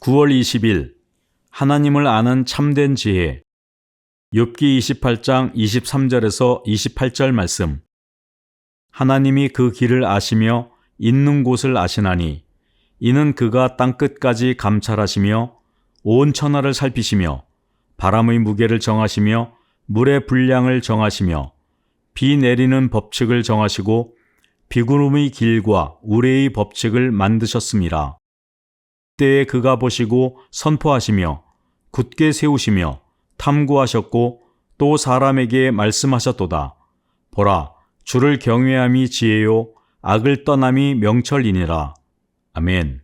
9월 20일 하나님을 아는 참된 지혜 욥기 28장 23절에서 28절 말씀 하나님이 그 길을 아시며 있는 곳을 아시나니 이는 그가 땅 끝까지 감찰하시며 온 천하를 살피시며 바람의 무게를 정하시며 물의 분량을 정하시며 비 내리는 법칙을 정하시고 비구름의 길과 우레의 법칙을 만드셨습니다. 때에 그가 보시고 선포하시며 굳게 세우시며 탐구하셨고 또 사람에게 말씀하셨도다. 보라, 주를 경외함이 지혜요, 악을 떠남이 명철이니라. 아멘.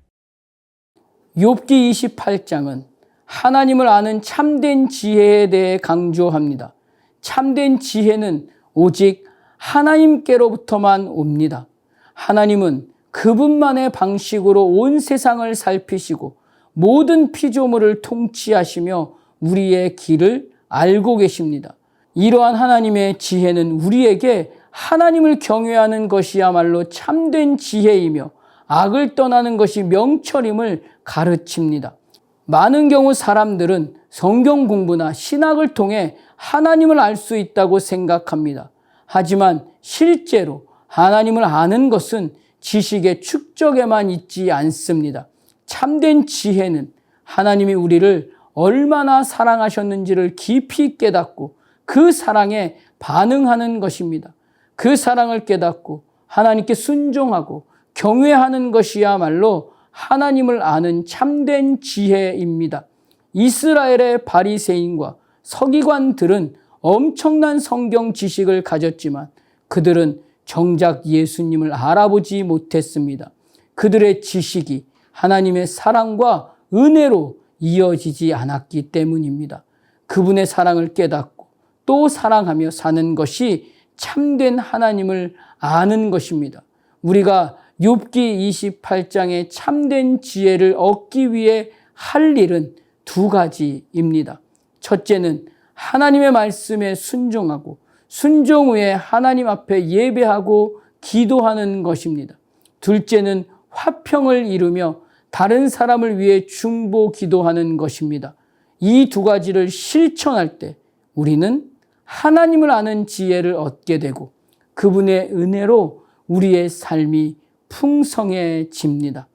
욥기 28장은 하나님을 아는 참된 지혜에 대해 강조합니다. 참된 지혜는 오직 하나님께로부터만 옵니다. 하나님은 그분만의 방식으로 온 세상을 살피시고 모든 피조물을 통치하시며 우리의 길을 알고 계십니다. 이러한 하나님의 지혜는 우리에게 하나님을 경외하는 것이야말로 참된 지혜이며 악을 떠나는 것이 명철임을 가르칩니다. 많은 경우 사람들은 성경 공부나 신학을 통해 하나님을 알 수 있다고 생각합니다. 하지만 실제로 하나님을 아는 것은 지식의 축적에만 있지 않습니다. 참된 지혜는 하나님이 우리를 얼마나 사랑하셨는지를 깊이 깨닫고 그 사랑에 반응하는 것입니다. 그 사랑을 깨닫고 하나님께 순종하고 경외하는 것이야말로 하나님을 아는 참된 지혜입니다. 이스라엘의 바리새인과 서기관들은 엄청난 성경 지식을 가졌지만 그들은 정작 예수님을 알아보지 못했습니다. 그들의 지식이 하나님의 사랑과 은혜로 이어지지 않았기 때문입니다. 그분의 사랑을 깨닫고 또 사랑하며 사는 것이 참된 하나님을 아는 것입니다. 우리가 욥기 28장의 참된 지혜를 얻기 위해 할 일은 두 가지입니다. 첫째는 하나님의 말씀에 순종하고 순종 후에 하나님 앞에 예배하고 기도하는 것입니다. 둘째는 화평을 이루며 다른 사람을 위해 중보 기도하는 것입니다. 이 두 가지를 실천할 때 우리는 하나님을 아는 지혜를 얻게 되고 그분의 은혜로 우리의 삶이 풍성해집니다.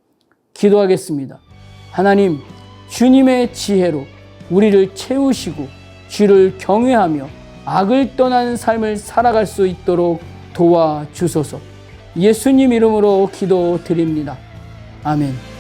기도하겠습니다. 하나님, 주님의 지혜로 우리를 채우시고 주를 경외하며 악을 떠나는 삶을 살아갈 수 있도록 도와주소서. 예수님 이름으로 기도드립니다. 아멘.